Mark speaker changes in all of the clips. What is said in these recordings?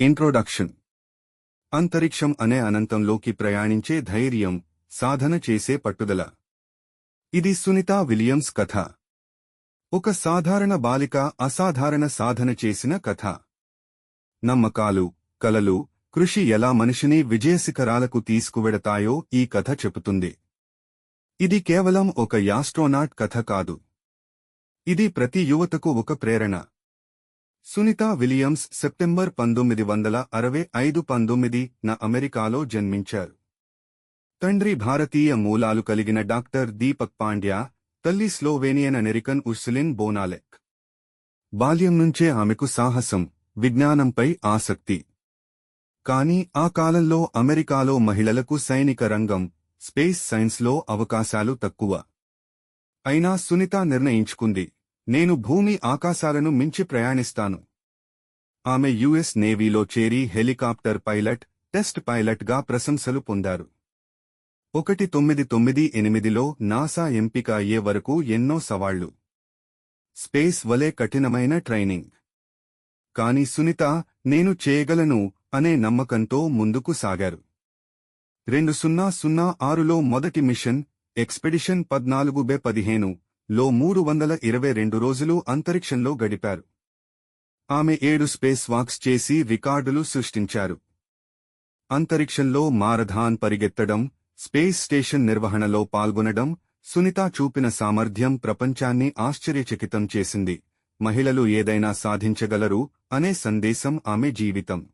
Speaker 1: Introduction అంతరిక్షం అనే అనంతంలోకి ప్రయాణించే ధైర్యం సాధన చేసే పట్టుదల. ఇది సునీతా విలియమ్స్ కథ. ఒక సాధారణ బాలిక అసాధారణ సాధన చేసిన కథ. నమ్మకాలు కలలు కృషి ఎలా మనిషిని విజయశిఖరాలకు తీసుకువెడతాయో ఈ కథ చెబుతుంది. ఇది కేవలం ఒక యాస్ట్రోనాట్ కథ కాదు. ఇది ప్రతి యువతకు ఒక ప్రేరణ. సునీత విలియమ్స్ సెప్టెంబర్ పంతొమ్మిది వందల అరవై ఐదు పంతొమ్మిది న అమెరికాలో జన్మించారు. తండ్రి భారతీయ మూలాలు కలిగిన డాక్టర్ దీపక్ పాండ్యా తల్లి స్లోవేనియన్ అమెరికన్ ఉర్సులిన్ బోనాలెక్. బాల్యం నుంచే ఆమెకు సాహసం విజ్ఞానంపై ఆసక్తి. కాని ఆ కాలంలో అమెరికాలో మహిళలకు సైనిక రంగం స్పేస్ సైన్స్లో అవకాశాలు తక్కువ. అయినా సునీత నిర్ణయించుకుంది. నేను భూమి ఆకాశాలను మించి ప్రయాణిస్తాను. ఆమె యుఎస్ నేవీలో చేరి హెలికాప్టర్ పైలట్ టెస్ట్ పైలట్గా ప్రశంసలు పొందారు. ఒకటి తొమ్మిది తొమ్మిది ఎనిమిదిలో నాసా ఎంపిక అయ్యే వరకు ఎన్నో సవాళ్ళు. స్పేస్ వలె కఠినమైన ట్రైనింగ్. కాని సునీత నేను చేయగలను అనే నమ్మకంతో ముందుకు సాగారు. రెండు సున్నా సున్నా ఆరులో మొదటి మిషన్ ఎక్స్పెడిషన్ పద్నాలుగు బే పదిహేను లో మూడు వందల ఇరవై రెండు రోజులు అంతరిక్షంలో గడిపారు. ఆమె ఏడు స్పేస్ వాక్స్ చేసి రికార్డులు సృష్టించారు. అంతరిక్షంలో మారథాన్ పరిగెత్తడం స్పేస్ స్టేషన్ నిర్వహణలో పాల్గొనడం సునీత చూపిన సామర్థ్యం ప్రపంచాన్ని ఆశ్చర్యచకితం చేసింది. మహిళలు ఏదైనా సాధించగలరు అనే సందేశం ఆమె జీవితం.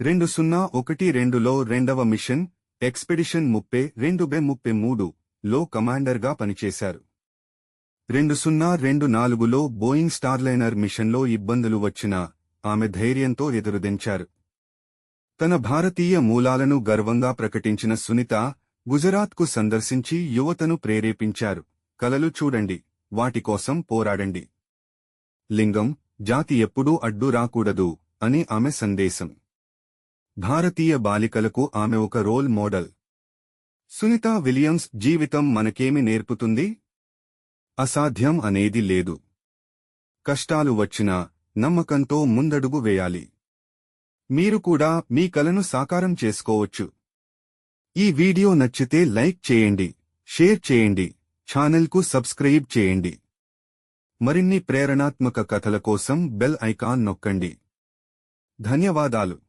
Speaker 1: రెండు సున్నా ఒకటి రెండులో రెండవ మిషన్ ఎక్స్పెడిషన్ ముప్పై రెండు బె ముప్పై మూడు లో కమాండర్గా పనిచేశారు. రెండు సున్నా రెండు నాలుగులో బోయింగ్ స్టార్లైనర్ మిషన్లో ఇబ్బందులు వచ్చినా ఆమె ధైర్యంతో ఎదురుదించారు. తన భారతీయ మూలాలను గర్వంగా ప్రకటించిన సునీత గుజరాత్కు సందర్శించి యువతను ప్రేరేపించారు. కలలు చూడండి వాటికోసం పోరాడండి. లింగం జాతి ఎప్పుడూ అడ్డు రాకూడదు అని ఆమె సందేశం. భారతీయ బాలికలకు ఆమె ఒక రోల్ మోడల్. సునీత విలియమ్స్ జీవితం మనకేమి నేర్పుతుంది? అసాధ్యం అనేది లేదు. కష్టాలు వచ్చినా నమ్మకంతో ముందడుగు వేయాలి. మీరు కూడా మీ కలను సాకారం చేసుకోవచ్చు. ఈ వీడియో నచ్చితే లైక్ చేయండి షేర్ చేయండి ఛానల్కు సబ్స్క్రైబ్ చేయండి. మరిన్ని ప్రేరణాత్మక కథల కోసం బెల్ ఐకాన్ నొక్కండి. ధన్యవాదాలు.